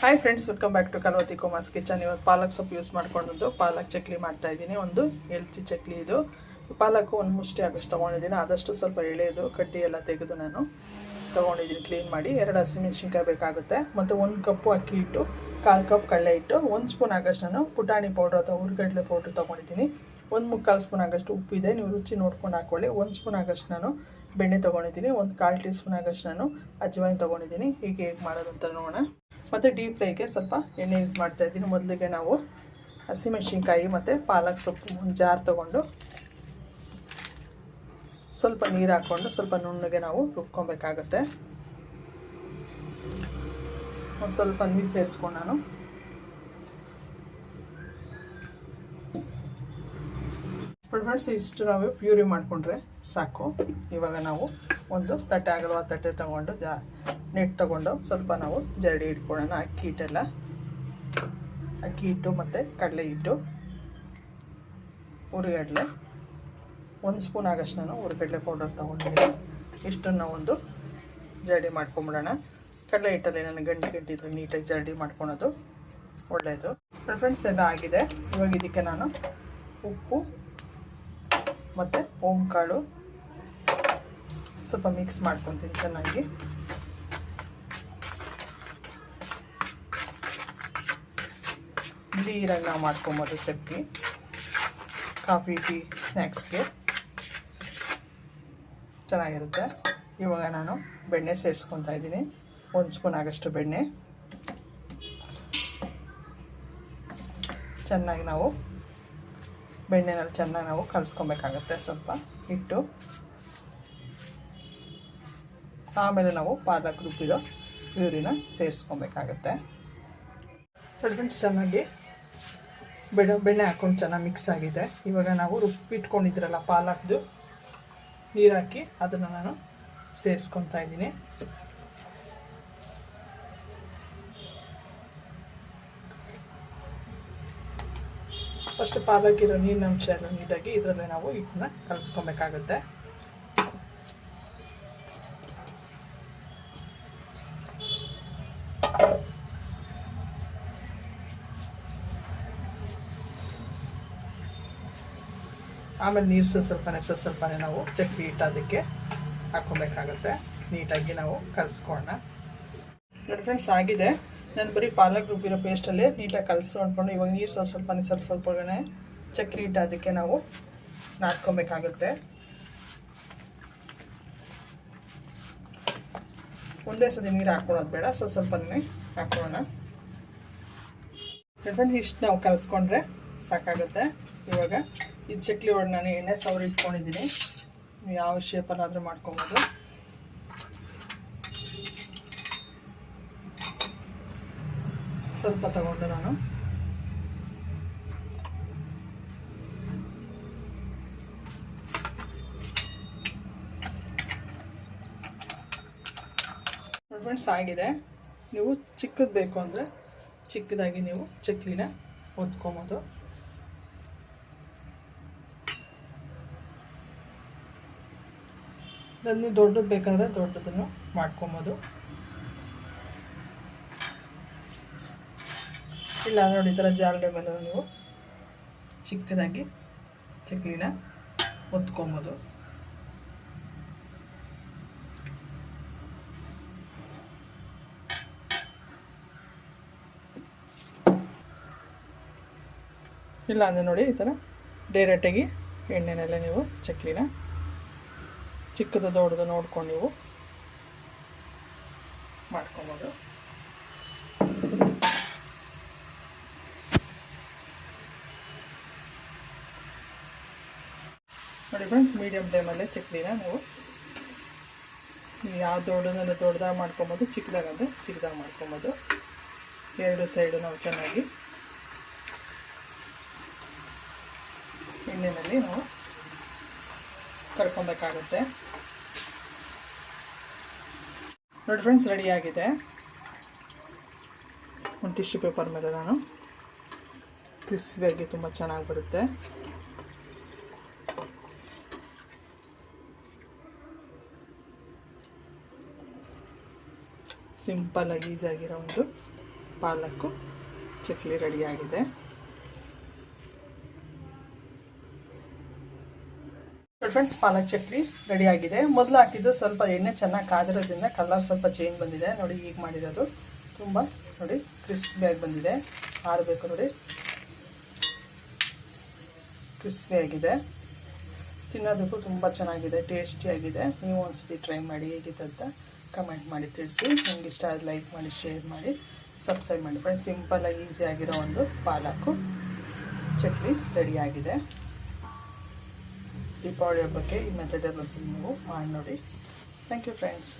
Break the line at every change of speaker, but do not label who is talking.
Hi friends welcome back to Kalvathi Kumar's kitchen ಇವತ್ತು ಪಾಲಕ್ ಸೊಪ್ಪು ಯೂಸ್ ಮಾಡ್ಕೊಂಡು ಪಾಲಕ್ ಚಕ್ಲಿ ಮಾಡ್ತಾ ಇದ್ದೀನಿ. ಒಂದು ಹೆಲ್ತಿ ಚಕ್ಲಿ ಇದು. ಪಾಲಕ್ ಒಂದು ಮುಷ್ಟಿ ಆಗೋಷ್ಟು ತೊಗೊಂಡಿದ್ದೀನಿ. ಆದಷ್ಟು ಸ್ವಲ್ಪ ಎಳೆದು, ಕಡ್ಡಿ ಎಲ್ಲ ತೆಗೆದು ನಾನು ತೊಗೊಂಡಿದ್ದೀನಿ. ಕ್ಲೀನ್ ಮಾಡಿ. ಎರಡು ಹಸಿಮೆಣ್ಸಿನ್ಕಾಯಿ ಬೇಕಾಗುತ್ತೆ. ಮತ್ತು ಒಂದು ಕಪ್ಪು ಅಕ್ಕಿ ಹಿಟ್ಟು, ಕಾಲು ಕಪ್ ಕಡಲೆ ಹಿಟ್ಟು, ಒಂದು ಸ್ಪೂನ್ ಆಗಷ್ಟು ನಾನು ಪುಟಾಣಿ ಪೌಡ್ರ್ ಅಥವಾ ಹುರ್ಗಡ್ಲೆ ಪೌಡ್ರ್ ತೊಗೊಂಡಿದ್ದೀನಿ. ಒಂದು ಮುಕ್ಕಾಲು ಸ್ಪೂನ್ ಆಗಷ್ಟು ಉಪ್ಪಿದೆ ನೀವು ರುಚಿ ನೋಡ್ಕೊಂಡು ಹಾಕ್ಕೊಳ್ಳಿ. ಒಂದು ಸ್ಪೂನ್ ಆಗಷ್ಟು ನಾನು ಬೆಣ್ಣೆ ತೊಗೊಂಡಿದ್ದೀನಿ. ಒಂದು ಕಾಲು ಟೀ ಸ್ಪೂನ್ ಆಗಷ್ಟು ನಾನು ಅಜ್ವಾಯಿನ್ ತೊಗೊಂಡಿದ್ದೀನಿ. ಹೀಗೆ ಹೇಗೆ ಮಾಡೋದಂತ ನೋಡೋಣ. ಮತ್ತು ಡೀಪ್ ಫ್ರೈಗೆ ಸ್ವಲ್ಪ ಎಣ್ಣೆ ಯೂಸ್ ಮಾಡ್ತಾ ಇದ್ದೀನಿ. ಮೊದಲಿಗೆ ನಾವು ಹಸಿಮೆಣ್ಸಿನ್ಕಾಯಿ ಮತ್ತು ಪಾಲಕ್ ಸೊಪ್ಪು ಒಂದು ಜಾರ್ ತೊಗೊಂಡು ಸ್ವಲ್ಪ ನೀರು ಹಾಕ್ಕೊಂಡು ಸ್ವಲ್ಪ ನುಣ್ಣಗೆ ನಾವು ರುಬ್ಕೊಬೇಕಾಗತ್ತೆ. ಒಂದು ಸ್ವಲ್ಪ ನೀರು ಸೇರಿಸ್ಕೊಂಡು ನಾನು ಫ್ರೆಂಡ್ಸ್ ಇಷ್ಟು ನಾವು ಪ್ಯೂರಿ ಮಾಡಿಕೊಂಡ್ರೆ ಸಾಕು. ಇವಾಗ ನಾವು ಒಂದು ತಟ್ಟೆ ಆಗಲ್ವ, ತಟ್ಟೆ ತೊಗೊಂಡು ಜಾ, ನೆಟ್ ತೊಗೊಂಡು ಸ್ವಲ್ಪ ನಾವು ಜರಡಿ ಇಟ್ಕೊಳ್ಳೋಣ ಅಕ್ಕಿ ಹಿಟ್ಟೆಲ್ಲ ಅಕ್ಕಿ ಹಿಟ್ಟು ಮತ್ತು ಕಡಲೆ ಹಿಟ್ಟು ಹುರಿಗಡಲೆ ಒಂದು ಸ್ಪೂನ್ ಆಗಷ್ಟು ನಾನು ಹುರಿಗಡ್ಲೆ ಪೌಡರ್ ತೊಗೊಂಡಿದ್ದೀನಿ. ಇಷ್ಟನ್ನು ಒಂದು ಜರಡಿ ಮಾಡ್ಕೊಂಬಿಡೋಣ. ಕಡಲೆ ಹಿಟ್ಟಲ್ಲಿ ನಾನು ಗಂಟು ಗಂಟಿದ್ದು ನೀಟಾಗಿ ಜರಡಿ ಮಾಡ್ಕೊಳೋದು. ಒಳ್ಳೆಯದು ಫ್ರೆಂಡ್ಸ್ ಎಲ್ಲ ಆಗಿದೆ. ಇವಾಗ ಇದಕ್ಕೆ ನಾನು ಉಪ್ಪು ಮತ್ತು ಓಂ ಕಾಳು ಸ್ವಲ್ಪ ಮಿಕ್ಸ್ ಮಾಡ್ಕೊತೀನಿ ಚೆನ್ನಾಗಿ. ನೀರಾಗಿ ನಾವು ಮಾಡ್ಕೊಬೋದು ಚಟ್ನಿ. ಕಾಫಿ, ಟೀ ಸ್ನ್ಯಾಕ್ಸ್ಗೆ ಚೆನ್ನಾಗಿರುತ್ತೆ. ಇವಾಗ ನಾನು ಬೆಣ್ಣೆ ಸೇರಿಸ್ಕೊತಾ ಇದ್ದೀನಿ. ಒಂದು ಸ್ಪೂನ್ ಆಗಷ್ಟು ಬೆಣ್ಣೆ. ಚೆನ್ನಾಗಿ ನಾವು ಬೆಣ್ಣೆನಲ್ಲಿ ಚೆನ್ನಾಗಿ ನಾವು ಕಲಿಸ್ಕೊಬೇಕಾಗತ್ತೆ ಸ್ವಲ್ಪ ಹಿಟ್ಟು. ಆಮೇಲೆ ನಾವು ಪಾಲಕ್ ರುಬ್ಬಿರೋ ಪ್ಯೂರಿನ ಸೇರಿಸ್ಕೊಬೇಕಾಗತ್ತೆ. ಫ್ರೆಂಡ್ಸ್ ಚೆನ್ನಾಗಿ ಬೆಣ್ಣೆ ಬೆಣ್ಣೆ ಹಾಕೊಂಡು ಚೆನ್ನಾಗಿ ಮಿಕ್ಸ್ ಆಗಿದೆ. ಇವಾಗ ನಾವು ರುಬ್ಬಿಟ್ಕೊಂಡಿದ್ರಲ್ಲ ಪಾಲಕ್ದು, ನೀರು ಹಾಕಿ ಅದನ್ನು ನಾನು ಸೇರಿಸ್ಕೊತಾ ಇದ್ದೀನಿ. ಫಸ್ಟ್ ಪಾಲಕ್ಕಿರೋ ನೀರಿನ ಅಂಶ ಎಲ್ಲ ನೀಟಾಗಿ ಇದರಲ್ಲೇ ನಾವು ಹಿಟ್ಟನ್ನ ಕಲಿಸ್ಕೊಬೇಕಾಗುತ್ತೆ. ಆಮೇಲೆ ನೀರು ಸ್ವಲ್ಪನೇ ಸ್ವಲ್ಪನೇ ನಾವು ಚಕ್ಕಿ ಹಿಟ್ಟು ಅದಕ್ಕೆ ಹಾಕ್ಕೊಬೇಕಾಗುತ್ತೆ. ನೀಟಾಗಿ ನಾವು ಕಲಿಸ್ಕೊಳ್ಳೋಣ ನೋಡಿ ಫ್ರೆಂಡ್ಸ್ ಆಗಿದೆ. ನಾನು ಬರೀ ಪಾಲಕ್ ರುಬ್ಬಿರೋ ಪೇಸ್ಟಲ್ಲೇ ನೀಟಾಗಿ ಕಲಿಸ್ಕೊಂಡ್ಕೊಂಡು ಇವಾಗ ನೀರು ಸ್ವಲ್ಪ ಸ್ವಲ್ಪನೇ ಸ್ವಲ್ಪ ಸ್ವಲ್ಪನೇ ಚಕ್ಲಿ ಹಿಟ್ಟು ಅದಕ್ಕೆ ನಾವು ನಾದ್ಕೊಬೇಕಾಗುತ್ತೆ. ಒಂದೇ ಸತಿ ನೀರು ಹಾಕ್ಕೊಳೋದು ಬೇಡ, ಸ್ವಲ್ಪ ಸ್ವಲ್ಪನೇ ಹಾಕ್ಕೊಳ್ಳೋಣ. ಫ್ರೆಂಡ್ ಇಷ್ಟು ನಾವು ಕಲಸ್ಕೊಂಡ್ರೆ ಸಾಕಾಗುತ್ತೆ. ಇವಾಗ ಈ ಚಕ್ಲಿ ಒಳಗೆ ನಾನು ಎಣ್ಣೆ ಸವರಿ ಇಟ್ಕೊಂಡಿದ್ದೀನಿ. ಯಾವ ಶೇಪಲ್ಲಾದರೂ ಮಾಡ್ಕೊಬೋದು. ಸ್ವಲ್ಪ ತಗೊಂಡು ನಾನು. ಫ್ರೆಂಡ್ಸ್ ಆಗಿದೆ. ನೀವು ಚಿಕ್ಕದು ಬೇಕು ಅಂದರೆ ಚಿಕ್ಕದಾಗಿ ನೀವು ಚಕ್ಲಿನ ಹೊತ್ಕೊಬೋದು. ಅದನ್ನು ದೊಡ್ಡದು ಬೇಕಾದರೆ ದೊಡ್ಡದನ್ನು ಮಾಡ್ಕೊಬೋದು. ಇಲ್ಲ, ನೋಡಿ, ಈ ಥರ ಜಾರಡೆ ಮೇಲೆ ನೀವು. ಚಿಕ್ಕದಾಗಿ ಚಕ್ಲಿನ ಒತ್ಕೊಬೋದು. ಇಲ್ಲ ಅಂದರೆ ನೋಡಿ, ಈ ಥರ ಡೈರೆಕ್ಟಾಗಿ ಎಣ್ಣೆನೆಲ್ಲ ನೀವು ಚಕ್ಲಿನ ಚಿಕ್ಕದು ದೊಡ್ಡದು ನೋಡ್ಕೊಂಡು ನೀವು ಮಾಡ್ಕೊಬೋದು. ನೋಡಿ ಫ್ರೆಂಡ್ಸ್ ಮೀಡಿಯಮ್ ಟೈಮಲ್ಲಿ ಚಕ್ಲಿನ ನಾವು ಯಾವ ದೊಡ್ಡದನ್ನು ದೊಡ್ಡದಾಗಿ ಮಾಡ್ಕೊಬೋದು ಚಿಕ್ಕದಾಗಂದ್ರೆ ಚಿಕ್ಕದಾಗಿ ಮಾಡ್ಕೊಬೋದು. ಎರಡು ಸೈಡು ನಾವು ಚೆನ್ನಾಗಿ ಎಣ್ಣೆಯಲ್ಲಿ ನಾವು ಕರ್ಕೊಬೇಕಾಗುತ್ತೆ. ನೋಡಿ ಫ್ರೆಂಡ್ಸ್ ರೆಡಿಯಾಗಿದೆ ಒಂದು ಟಿಶ್ಯೂ ಪೇಪರ್ ಮೇಲೆ ನಾನು ಕ್ರಿಸ್ಪಿಯಾಗಿ ತುಂಬ ಚೆನ್ನಾಗಿ ಬರುತ್ತೆ. ಸಿಂಪಲ್ಲಾಗಿ ಈಸಾಗಿರೋ ಒಂದು ಪಾಲಕ್ಕು ಚಕ್ಲಿ ರೆಡಿಯಾಗಿದೆ ಫ್ರೆಂಡ್ಸ್ ಪಾಲಕ್ ಚಕ್ಲಿ ರೆಡಿಯಾಗಿದೆ ಮೊದಲು ಹಾಕಿದ್ದು ಸ್ವಲ್ಪ ಎಣ್ಣೆ ಚೆನ್ನಾಗಿ ಕಾದಿರೋದ್ರಿಂದ ಕಲರ್ ಸ್ವಲ್ಪ ಚೇಂಜ್ ಬಂದಿದೆ. ನೋಡಿ ಈಗ ಮಾಡಿರೋದು ತುಂಬ ನೋಡಿ ಕ್ರಿಸ್ಪಿಯಾಗಿ ಬಂದಿದೆ. ಆರಬೇಕು ನೋಡಿ. ಕ್ರಿಸ್ಪಿಯಾಗಿದೆ ತಿನ್ನೋದಕ್ಕೂ ತುಂಬ ಚೆನ್ನಾಗಿದೆ, ಟೇಸ್ಟಿಯಾಗಿದೆ. ನೀವು ಒಂದ್ಸತಿ ಟ್ರೈ ಮಾಡಿ ಹೇಗಿದೆ ಅಂತ ಕಮೆಂಟ್ ಮಾಡಿ ತಿಳಿಸಿ. ನಿಮ್ಗೆ ಇಷ್ಟ ಆದ ಲೈಕ್ ಮಾಡಿ ಶೇರ್ ಮಾಡಿ ಸಬ್ಸ್ಕ್ರೈಬ್ ಮಾಡಿ. ಫ್ರೆಂಡ್ಸ್ ಸಿಂಪಲ್ಲಾಗಿ ಈಸಿಯಾಗಿರೋ ಒಂದು ಪಾಲಕು ಚಟ್ನಿ ರೆಡಿಯಾಗಿದೆ ದೀಪಾವಳಿ ಹಬ್ಬಕ್ಕೆ ಈ ಮೆಥಡಲ್ಲಿ ಒಂದ್ಸಲ ನೀವು ಮಾಡಿ ನೋಡಿ. Thank you friends